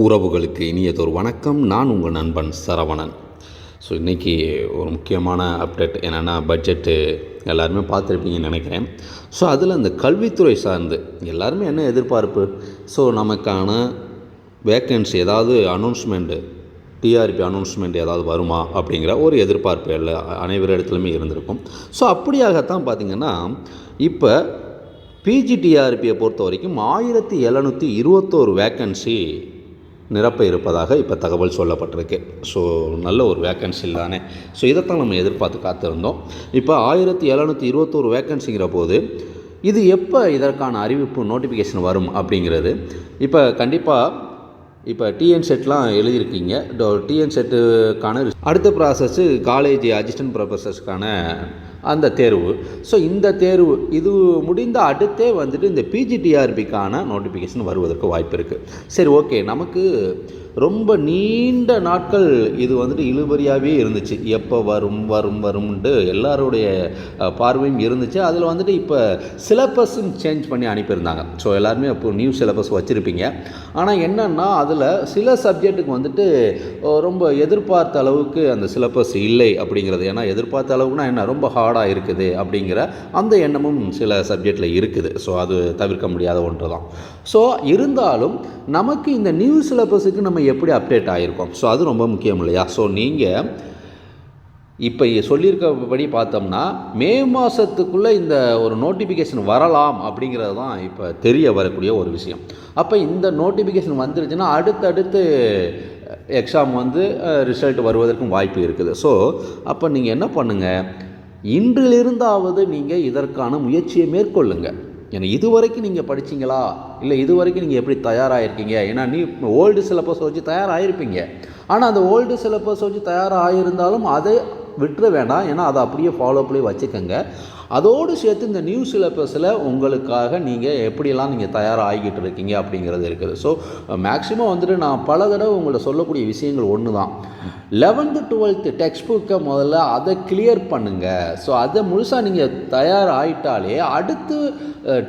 உறவுகளுக்கு இனியதொரு வணக்கம். நான் உங்கள் நண்பன் சரவணன். ஸோ இன்றைக்கி ஒரு முக்கியமான அப்டேட் என்னென்னா பட்ஜெட்டு எல்லாருமே பார்த்துருப்பீங்கன்னு நினைக்கிறேன். ஸோ அதில் அந்த கல்வித்துறை சார்ந்து எல்லாருமே என்ன எதிர்பார்ப்பு? ஸோ நமக்கான வேக்கன்சி ஏதாவது அனௌன்ஸ்மெண்ட்டு டிஆர்பி அனௌன்ஸ்மெண்ட் ஏதாவது வருமா? அப்படிங்கிற ஒரு எதிர்பார்ப்பு எல்லா அனைவர் இடத்துலையுமே இருந்திருக்கும். ஸோ அப்படியாகத்தான் பார்த்திங்கன்னா இப்போ பிஜிடிஆர்பியை பொறுத்த வரைக்கும் ஆயிரத்தி எழுநூற்றி இருபத்தோரு வேக்கன்சி நிரப்ப இருப்பதாக இப்போ தகவல் சொல்லப்பட்டிருக்கு. ஸோ நல்ல ஒரு வேக்கன்சி தானே. ஸோ இதைத்தான் நம்ம எதிர்பார்த்து காத்திருந்தோம். இப்போ ஆயிரத்தி எழுநூற்றி இருபத்தோரு வேக்கன்சிங்கிற போது இது எப்போ இதற்கான அறிவிப்பு நோட்டிஃபிகேஷன் வரும் அப்படிங்கிறது. இப்போ கண்டிப்பாக இப்போ டிஎன் செட்லாம் எழுதியிருக்கீங்க. டிஎன் செட்டுக்கான அடுத்த ப்ராசஸ்ஸு காலேஜ் அசிஸ்டன்ட் ப்ரொஃபஸர்ஸ்க்கான அந்த தேர்வு. ஸோ இந்த தேர்வு இது முடிந்த அடுத்தே வந்துட்டு இந்த பிஜிடிஆர்பிக்கான நோட்டிஃபிகேஷன் வருவதற்கு வாய்ப்பு இருக்குது சரி ஓகே நமக்கு ரொம்ப நீண்ட நாட்கள் இது வந்துட்டு இழுபறியாகவே இருந்துச்சு. எப்போ வரும் வரும் வரும்ன்ட்டு எல்லாருடைய பார்வையும் இருந்துச்சு. அதில் வந்துட்டு இப்போ சிலபஸும் சேஞ்ச் பண்ணி அனுப்பியிருந்தாங்க. ஸோ எல்லாருமே அப்போ நியூ சிலபஸ் வச்சுருப்பீங்க. ஆனால் என்னென்னா அதில் சில சப்ஜெக்ட்டுக்கு வந்துட்டு ரொம்ப எதிர்பார்த்த அளவுக்கு அந்த சிலபஸ் இல்லை அப்படிங்கிறது. ஏன்னா எதிர்பார்த்த அளவுக்குனா என்ன? ரொம்ப ஹார்டாக இருக்குது அப்படிங்கிற அந்த எண்ணமும் சில சப்ஜெக்டில் இருக்குது. ஸோ அது தவிர்க்க முடியாத ஒன்று தான் ஸோ இருந்தாலும் நமக்கு இந்த நியூ சிலபஸுக்கு நம்ம எப்படி அப்டேட் ஆகிருக்கோம் ஸோ அது ரொம்ப முக்கியம் இல்லையா? ஸோ நீங்கள் இப்போ சொல்லியிருக்கபடி பார்த்தோம்னா மே மாதத்துக்குள்ளே இந்த ஒரு நோட்டிஃபிகேஷன் வரலாம் அப்படிங்கிறது தான் இப்போ தெரிய வரக்கூடிய ஒரு விஷயம். அப்போ இந்த நோட்டிஃபிகேஷன் வந்துருச்சுன்னா அடுத்தடுத்து எக்ஸாம் வந்து ரிசல்ட் வருவதற்கும் வாய்ப்பு இருக்குது. ஸோ அப்போ நீங்கள் என்ன பண்ணுங்கள் இன்றிலிருந்தாவது நீங்கள் இதற்கான முயற்சியை மேற்கொள்ளுங்கள் ஏன்னா இது வரைக்கும் நீங்கள் படிச்சீங்களா? இல்லை இது வரைக்கும் நீங்கள் எப்படி தயாராகிருக்கீங்க ஏன்னா நீ ஓல்டு சிலபஸ் வச்சு தயாராகிருப்பீங்க ஆனால் அந்த ஓல்டு சிலபஸ் வச்சு தயாராகிருந்தாலும் அதை விட்டுற வேண்டாம். ஏன்னா அதை அப்படியே ஃபாலோ பண்ணி வச்சுக்கோங்க. அதோடு சேர்த்து இந்த நியூ சிலபஸில் உங்களுக்காக நீங்கள் எப்படியெல்லாம் நீங்கள் தயாராகிக்கிட்டு இருக்கீங்க அப்படிங்கிறது இருக்குது. ஸோ மேக்ஸிமம் வந்துட்டு நான் பல தடவை உங்கள்ட்ட சொல்லக்கூடிய விஷயங்கள் ஒன்று தான் லெவன்த்து டுவெல்த்து டெக்ஸ்ட் புக்கை முதல்ல அதை கிளியர் பண்ணுங்கள் ஸோ அதை முழுசாக நீங்கள் தயார் ஆயிட்டாலே அடுத்து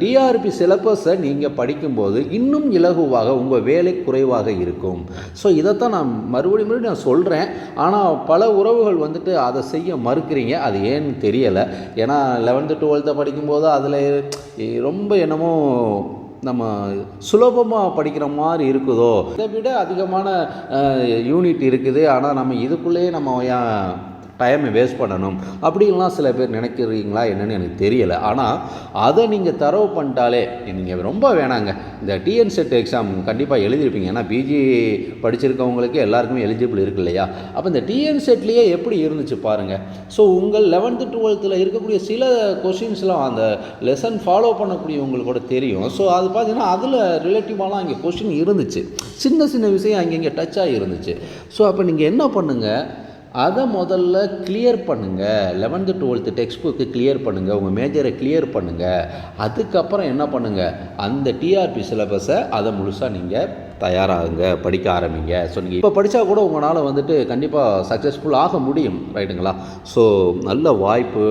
டிஆர்பி சிலபஸை நீங்கள் படிக்கும்போது இன்னும் இலகுவாக உங்கள் வேலை குறைவாக இருக்கும். ஸோ இதைத்தான் நான் மறுபடியும் மறுபடியும் நான் சொல்கிறேன் ஆனால் பல உறவுகள் வந்துட்டு அதை செய்ய மறுக்கிறீங்க? அது ஏன்னு தெரியலை. ஏன்னா லெவன்த்து டுவெல்த்தை படிக்கும்போது அதில் ரொம்ப என்னமோ நம்ம சுலபமாக படிக்கிற மாதிரி இருக்குதோ? இதை விட அதிகமான யூனிட் இருக்குது. ஆனால் நம்ம இதுக்குள்ளேயே நம்ம ஏன் டைமை வேஸ்ட் பண்ணணும். அப்படின்லாம் சில பேர் நினைக்கிறீங்களா என்னென்னு எனக்கு தெரியலை. ஆனால் அதை நீங்கள் தரவு பண்ணிட்டாலே நீங்கள் ரொம்ப வேணாங்க. இந்த டிஎன் செட் எக்ஸாம் கண்டிப்பாக எழுதியிருப்பீங்க. ஏன்னா பிஜி படிச்சிருக்கவங்களுக்கு எல்லாருக்குமே எலிஜிபிள் இருக்கு இல்லையா? அப்போ இந்த டிஎன் செட்லேயே எப்படி இருந்துச்சு பாருங்கள் ஸோ உங்கள் லெவன்த்து டுவெல்த்தில் இருக்கக்கூடிய சில கொஷின்ஸ்லாம் அந்த லெசன் ஃபாலோ பண்ணக்கூடியவங்களுக்கு கூட தெரியும். ஸோ அது பார்த்தீங்கன்னா அதில் ரிலேட்டிவாலாம் அங்கே கொஷின் இருந்துச்சு. சின்ன சின்ன விஷயம் அங்கங்கே டச் ஆகி இருந்துச்சு. ஸோ அப்போ நீங்கள் என்ன பண்ணுங்கள் அதை முதல்ல கிளியர் பண்ணுங்கள் eleventh twelfth text book clear பண்ணுங்கள் உங்கள் மேஜரை கிளியர் பண்ணுங்கள் அதுக்கப்புறம் என்ன பண்ணுங்கள் அந்த டிஆர்பி சிலபஸை அதை முழுசாக நீங்கள் தயாராகுங்க. படிக்க ஆரம்பிங்க. ஸோ நீங்கள் இப்போ படித்தா கூட உங்களால் வந்துட்டு கண்டிப்பாக சக்ஸஸ்ஃபுல் ஆக முடியும். ரைட்டுங்களா ஸோ நல்ல வாய்ப்பு.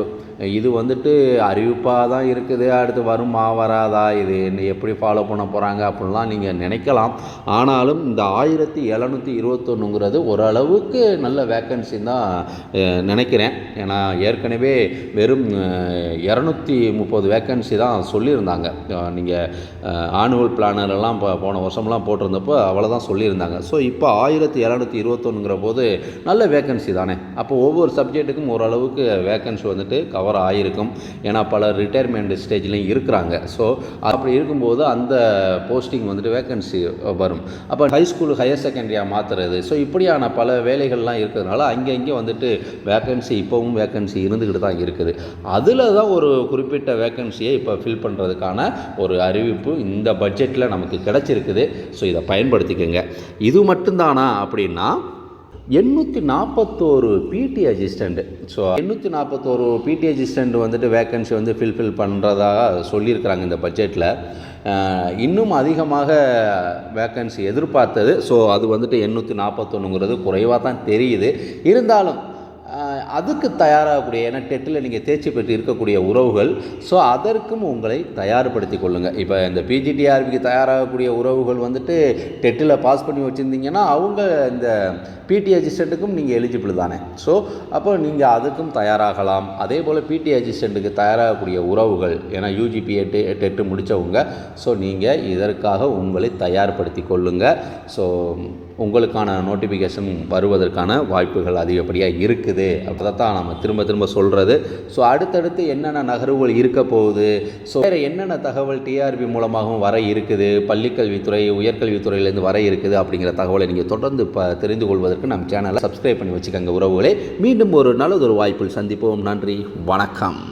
இது வந்துட்டு அறிவிப்பாக தான் இருக்குது. அடுத்து வருமா வராதா? இது என்ன எப்படி ஃபாலோ பண்ண போகிறாங்க அப்படின்லாம் நீங்கள் நினைக்கலாம். ஆனாலும் இந்த ஆயிரத்தி எழுநூற்றி இருபத்தொன்னுங்கிறது ஓரளவுக்கு நல்ல வேக்கன்சி தான் நினைக்கிறேன். ஏன்னா ஏற்கனவே வெறும் இரநூத்தி முப்பது வேக்கன்சி தான் சொல்லியிருந்தாங்க. நீங்கள் ஆனுவல் பிளானர்லாம் இப்போ போன வருஷம்லாம் போட்டிருந்தப்போ அவ்வளோதான் சொல்லியிருந்தாங்க. ஸோ இப்போ ஆயிரத்தி எழுநூற்றி இருபத்தொன்னுங்கிற போது நல்ல வேக்கன்சி தானே? அப்போ ஒவ்வொரு சப்ஜெக்ட்டுக்கும் ஓரளவுக்கு வேக்கன்சி வந்துட்டு கவர் ஆகிருக்கும் ஏன்னா பல ரிட்டையர்மெண்ட் ஸ்டேஜ்லேயும் இருக்கிறாங்க. ஸோ அப்படி இருக்கும்போது அந்த போஸ்டிங் வந்துட்டு வேக்கன்சி வரும். அப்போ ஹை ஸ்கூல் ஹையர் செகண்டரியாக மாற்றுறது ஸோ இப்படியான பல வேலைகள்லாம் இருக்கிறதுனால அங்கே இங்கே வந்துட்டு வேக்கன்சி இப்போவும் வேக்கன்சி இருந்துக்கிட்டு தான் இருக்குது. அதில் தான் ஒரு குறிப்பிட்ட வேக்கன்சியை இப்போ ஃபில் பண்ணுறதுக்கான ஒரு அறிவிப்பு இந்த பட்ஜெட்டில் நமக்கு கிடச்சிருக்குது. ஸோ இதை பயன்படுத்திக்கோங்க. இது மட்டும்தானா அப்படின்னா எண்ணூற்றி நாற்பத்தோரு பிடி அசிஸ்டண்ட்டு ஸோ எண்ணூற்றி நாற்பத்தோரு பிடி அசிஸ்டண்ட் வந்துட்டு வேக்கன்சி வந்து ஃபில்ஃபில் பண்ணுறதாக சொல்லியிருக்கிறாங்க இந்த பட்ஜெட்டில் இன்னும் அதிகமாக வேக்கன்சி எதிர்பார்த்தது. ஸோ அது வந்துட்டு எண்ணூற்றி நாற்பத்தொன்னுங்கிறது குறைவாக தான் தெரியுது. இருந்தாலும் அதுக்கு தயாராகக்கூடிய ஏன்னா டெட்டில் நீங்கள் தேர்ச்சி பெற்று இருக்கக்கூடிய உறவுகள் ஸோ அதற்கும் உங்களை தயார்படுத்தி கொள்ளுங்கள் இப்போ இந்த பிஜிடிஆர்பிக்கு தயாராகக்கூடிய உறவுகள் வந்துட்டு டெட்டில் பாஸ் பண்ணி வச்சுருந்தீங்கன்னா அவங்க இந்த பிடி அசிஸ்டண்ட்டுக்கும் நீங்கள் எலிஜிபிள் தானே. ஸோ அப்போ நீங்கள் அதுக்கும் தயாராகலாம். அதே போல் பிடி அசிஸ்டண்ட்டுக்கு தயாராகக்கூடிய உறவுகள் ஏன்னா யூஜிபி எட்டு டெட்டு முடித்தவங்க ஸோ நீங்கள் இதற்காக உங்களை தயார்படுத்தி கொள்ளுங்கள் ஸோ உங்களுக்கான நோட்டிஃபிகேஷன் வருவதற்கான வாய்ப்புகள் அதிகப்படியாக இருக்குது. அப்போ தான் நம்ம திரும்ப திரும்ப சொல்கிறது ஸோ அடுத்தடுத்து என்னென்ன நகர்வுகள் இருக்க போகுது? ஸோ வேறு என்னென்ன தகவல் டிஆர்பி மூலமாகவும் வர இருக்குது? பள்ளிக்கல்வித்துறை உயர்கல்வித்துறையிலேருந்து வர இருக்குது அப்படிங்கிற தகவலை நீங்கள் தொடர்ந்து ப தெரிந்து கொள்வதற்கு நம்ம சேனலை சப்ஸ்கிரைப் பண்ணி வச்சுக்கோங்க உறவுகளே. மீண்டும் ஒரு நல்லதொரு வாய்ப்பில் சந்திப்போம். நன்றி. வணக்கம்.